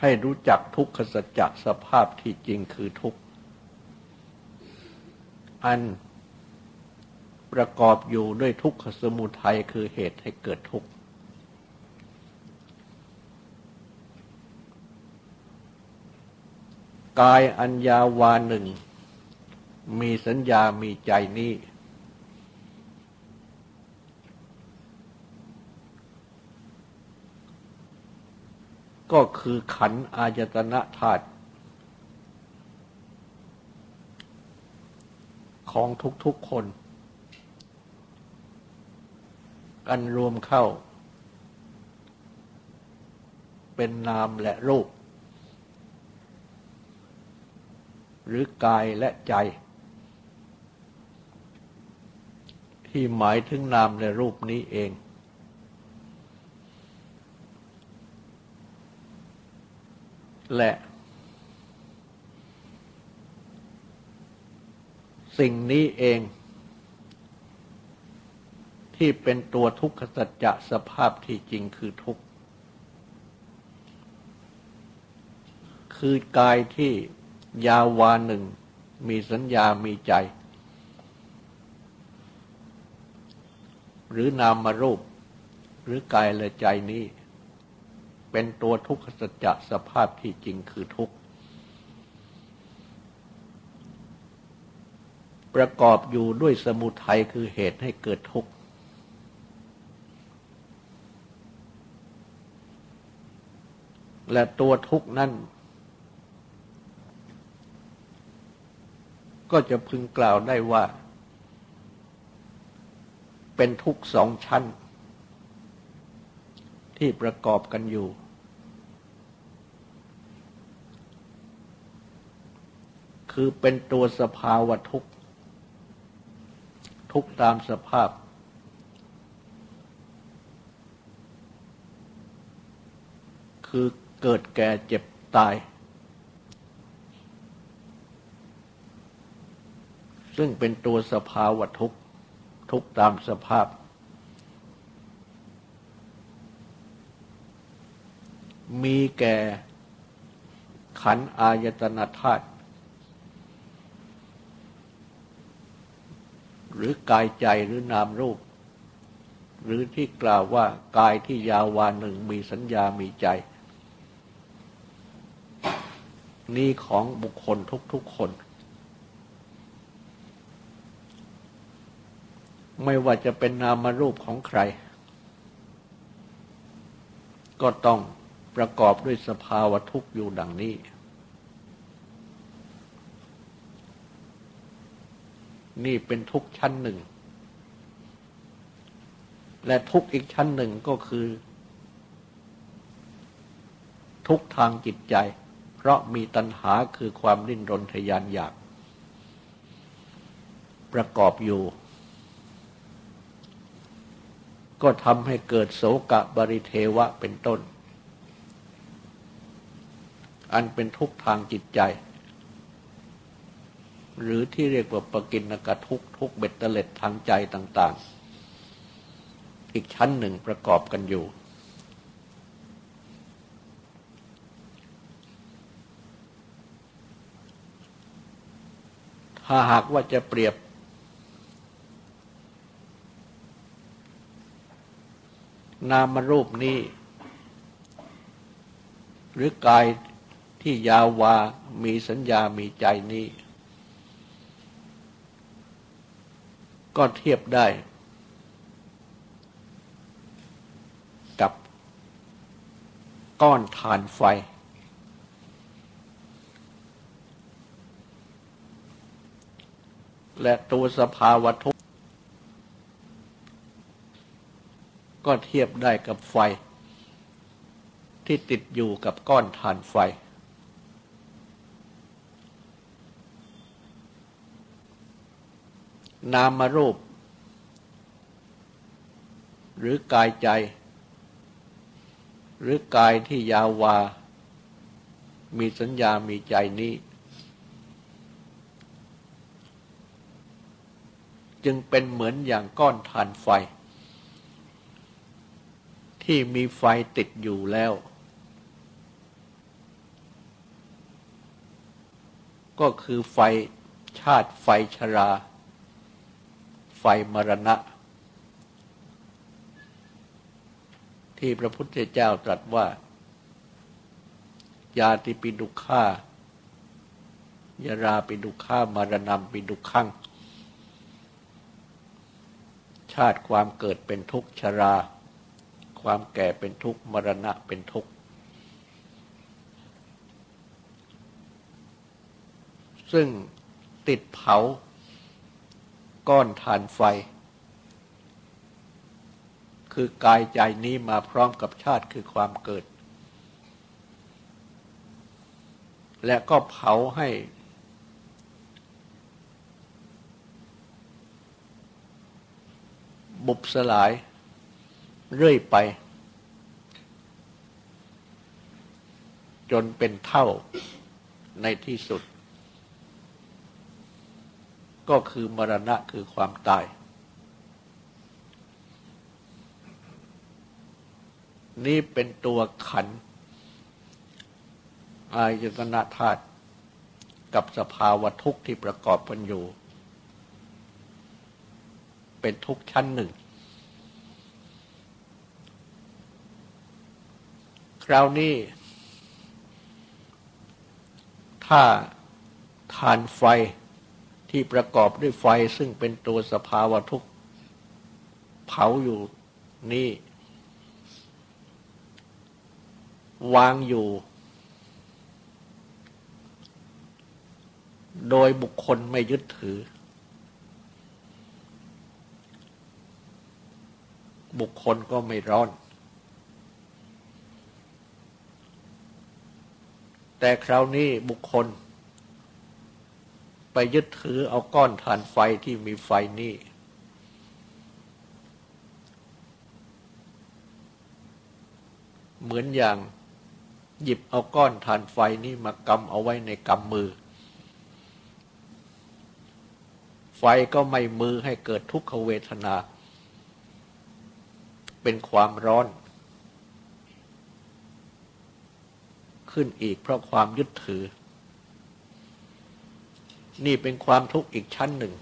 ให้รู้จักทุกขสัจจะสภาพที่จริงคือทุกข์อันประกอบอยู่ด้วยทุกขสมุทัยคือเหตุให้เกิดทุกข์กายอัญญาวาหนึ่ง มีสัญญามีใจนี้ ก็คือขันอายตนะธาตุของทุกๆคน กันรวมเข้า เป็นนามและรูป หรือกายและใจ ที่หมายถึงนามและรูปนี้เอง และ สิ่งนี้เอง ที่เป็นตัวทุกขสัจจะสภาพที่จริงคือทุกข์ คือกายที่ยาวาหนึ่ง มีสัญญามีใจ หรือนามมารูป หรือกายและใจนี้ เป็นตัวทุกขสัจจะสภาพที่จริงคือทุกข์ ประกอบอยู่ด้วยสมุทัยคือเหตุให้เกิดทุกข์ และตัวทุกข์นั้นก็จะพึงกล่าวได้ว่า เป็นทุกข์สองชั้น ที่ประกอบกันอยู่ คือเป็นตัวสภาวะทุกข์ ทุกตามสภาพ คือเกิดแก่เจ็บตาย ซึ่งเป็นตัวสภาวะทุกข์ ทุกตามสภาพ มีแก่ขันอายตนะธาตุ หรือกายใจหรือนามรูป หรือที่กล่าวว่ากายที่ยาววานหนึ่งมีสัญญามีใจ นี่ของบุคคลทุกๆคน ไม่ว่าจะเป็นนามรูปของใคร ก็ต้องประกอบด้วยสภาวะทุกข์อยู่ดังนี้ นี่เป็นทุกชั้นหนึ่ง และทุกอีกชั้นหนึ่งก็คือ ทุกทางจิตใจ เพราะมีตัณหาคือความดิ้นรนทยานอยาก ประกอบอยู่ ก็ทำให้เกิดโสกะบริเทวะเป็นต้น อันเป็นทุกทางจิตใจ หรือที่เรียกว่าปกินกทุกทุกเบ็ดเตล็ดทางใจต่าง ๆ อีกชั้นหนึ่งประกอบกันอยู่ ถ้าหากว่าจะเปรียบ นามรูปนี้ หรือกายที่ยาววา มีสัญญามีใจนี้ ก็เทียบได้ กับก้อนถ่านไฟ และตัวสภาวะทุกก็เทียบได้กับไฟ ที่ติดอยู่กับก้อนถ่านไฟ นามรูป หรือกายใจ หรือกายที่ยาววา มีสัญญามีใจนี้ จึงเป็นเหมือนอย่างก้อนถ่านไฟ ที่มีไฟติดอยู่แล้ว ก็คือไฟชาติไฟชรา มรณะ ที่พระพุทธเจ้าตรัสว่า ยาติปิดุข่ายาราปิดุข่ามารณะปิดุขังชาติความเกิดเป็นทุกข์ชรา ความแก่เป็นทุกข์มรณะเป็นทุกข์ ซึ่งติดเผา ก้อนฐานไฟ คือกายใจนี้มาพร้อมกับชาติคือความเกิด และก็เผาให้ บุบสลายเรื่อยไป จนเป็นเท่าในที่สุด ก็คือมรณะคือความตาย นี่เป็นตัวขันอายตนะธาตุกับสภาวะทุกข์ที่ประกอบกันอยู่ เป็นทุกข์ชั้นหนึ่ง คราวนี้ ถ้าทานไฟ ที่ประกอบด้วยไฟซึ่งเป็นตัวสภาวะทุกข์เผาอยู่นี่วางอยู่ โดยบุคคลไม่ยึดถือ บุคคลก็ไม่ร้อน แต่คราวนี้บุคคล ไปยึดถือเอาก้อนถ่านไฟที่มีไฟนี่ เหมือนอย่างหยิบเอาก้อนถ่านไฟนี้มากำเอาไว้ในกำมือ ไฟก็ไม่มือให้เกิดทุกขเวทนา เป็นความร้อน ขึ้นอีกเพราะความยึดถือ นี่เป็นความทุกข์อีกชั้นหนึ่ง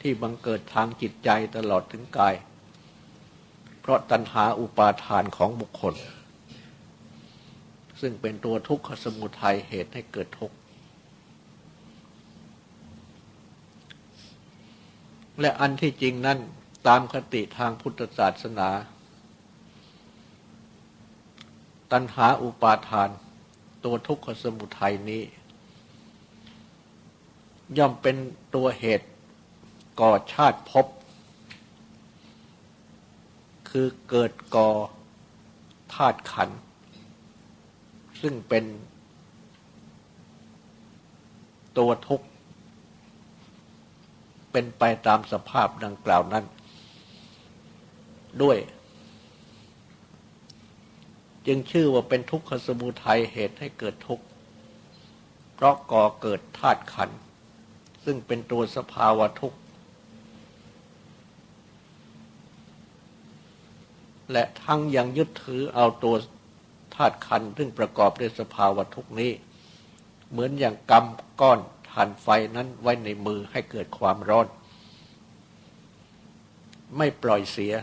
ที่บังเกิดทางจิตใจตลอดถึงกาย เพราะตัณหาอุปาทานของบุคคล ซึ่งเป็นตัวทุกขสมุทัยเหตุให้เกิดทุกข์และอันที่จริงนั้นตามคติทางพุทธศาสนา ตัณหาอุปาทาน ตัวทุกขสมุทัยนี้ ย่อมเป็นตัวเหตุก่อชาติพบคือเกิดก่อธาตุขัน ซึ่งเป็นตัวทุกข์ เป็นไปตามสภาพดังกล่าวนั้น ด้วย จึงชื่อว่าเป็นทุกขสมุทัยเหตุให้เกิดทุกข์ เพราะก่อเกิดธาตุขัน ซึ่งเป็นตัวสภาวะทุกข์ และทั้งยังยึดถือเอาตัวธาตุขันซึ่งประกอบด้วยสภาวะทุกนี้ เหมือนอย่างกำก้อนฐานไฟนั้นไว้ในมือให้เกิดความร้อน ไม่ปล่อยเสีย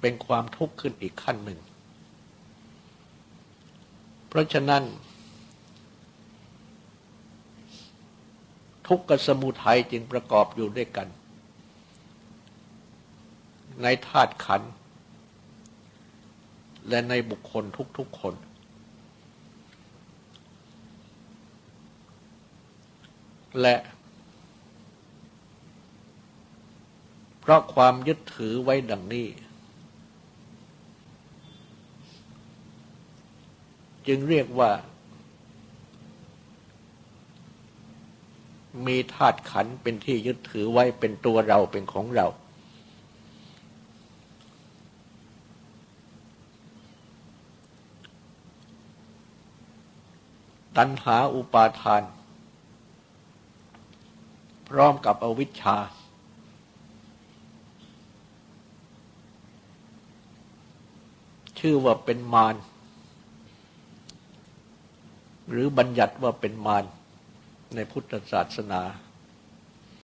เป็นความทุกข์ขึ้นอีกขั้นหนึ่ง เพราะฉะนั้น ทุกข์กับสมุทัยจึงประกอบอยู่ด้วยกัน ในธาตุขันและในบุคคลทุกๆคน และเพราะความยึดถือไว้ดังนี้ จึงเรียกว่า มีธาตุขันเป็นที่ยึดถือไว้เป็นตัวเราเป็นของเรา ตัณหาอุปาทาน พร้อมกับอวิชชา ชื่อว่าเป็นมารหรือบัญญัติว่าเป็นมาร ในพุทธศาสนา